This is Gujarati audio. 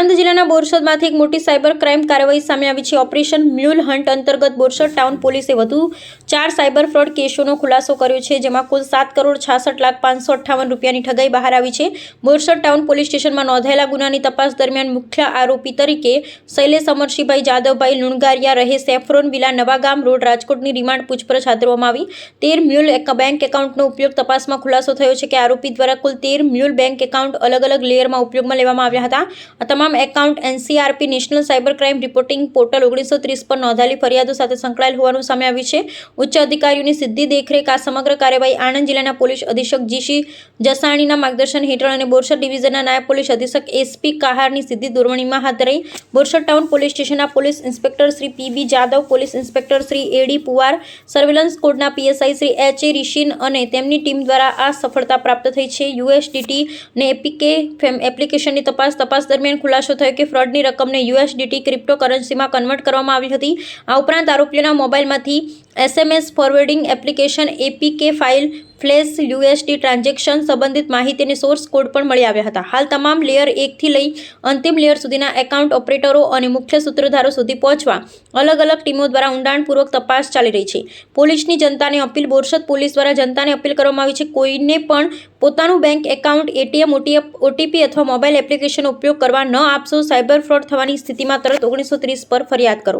આણંદ જિલ્લાના બોરસદમાંથી એક મોટી સાયબર ક્રાઇમ કાર્યવાહી સામે આવી છે. ઓપરેશન મ્યુલ હન્ટ અંતર્ગત બોરસદ ટાઉન પોલીસે વધુ ચાર સાયબર ફ્રોડ કેસોનો ખુલાસો કર્યો છે, જેમાં કુલ સાત કરોડ છાસઠ લાખ પાંચસો અઠ્ઠાવન રૂપિયાની ઠગાઈ બહાર આવી છે. બોરસદ ટાઉન પોલીસ સ્ટેશનમાં નોંધાયેલા ગુનાની તપાસ દરમિયાન મુખ્ય આરોપી તરીકે શૈલેષ અમરસિંહભાઈ જાદવભાઈ લુણગારિયા રહે, સેફ્રોન વિલા નવાગામ રોડ રાજકોટની રિમાન્ડ પૂછપરછ હાથ ધરવામાં આવી. તેર મ્યુલ બેંક એકાઉન્ટનો ઉપયોગ તપાસમાં ખુલાસો થયો છે કે આરોપી દ્વારા કુલ તેર મ્યુલ બેંક એકાઉન્ટ અલગ અલગ લેયરમાં ઉપયોગમાં લેવામાં આવ્યા હતા. આ તમામ account NCRP national cyber crime reporting portal ઓગણીસો ત્રીસ પર નોંધાયેલી ફરિયાદો સાથે સંકળાયેલ હોવાનું સામે આવ્યું છે. ઉચ્ચ અધિકારીઓની સીધી દેખરેખ આ સમગ્ર કાર્યવાહી આણંદ જિલ્લાના પોલીસ અધિક્ષક જીસી જસાણીના માર્ગદર્શન હેઠળ અને બોરસદ ડિવિઝનના નાયબ પોલીસ અધિક્ષક એસપી કાહારની સીધી દોરવણીમાં હાથ ધરાઈ. બોરસદ ટાઉન પોલીસ સ્ટેશનના police inspector Shri PB Jadav, police inspector Shri AD Puvar, surveillance કોડના PSI Shri H A Rishin અને તેમની ટીમ દ્વારા આ સફળતા પ્રાપ્ત થઈ છે. યુએસડીટી ને એપીકે એપ્લિકેશનની તપાસ તપાસ દરમિયાન ખુલાસો થયો કે ફ્રોડની રકમને યુએસડીટી ક્રિપ્ટોકરન્સીમાં કન્વર્ટ કરવામાં આવી હતી. આ ઉપરાંત આરોપીઓના મોબાઈલમાંથી SMS forwarding application APK file flash USD transaction સંબંધિત માહિતીને સોર્સ કોડ પણ મળી આવ્યા હતા. હાલ તમામ લેયર એકથી લઈ અંતિમ લેયર સુધીના એકાઉન્ટ ઓપરેટરો અને મુખ્ય સૂત્રધારો સુધી પહોંચવા અલગ અલગ ટીમો દ્વારા ઊંડાણપૂર્વક તપાસ ચાલી રહી છે. પોલીસની જનતાને અપીલ, બોરસદ પોલીસ દ્વારા જનતાને અપીલ કરવામાં આવી છે. કોઈને પણ પોતાનું બેંક એકાઉન્ટ એટીએમ ઓટીપી અથવા મોબાઈલ એપ્લિકેશનનો ઉપયોગ કરવા ન આપશો. સાયબર ફ્રોડ થવાની સ્થિતિમાં તરત ઓગણીસો ત્રીસ પર ફરિયાદ કરો.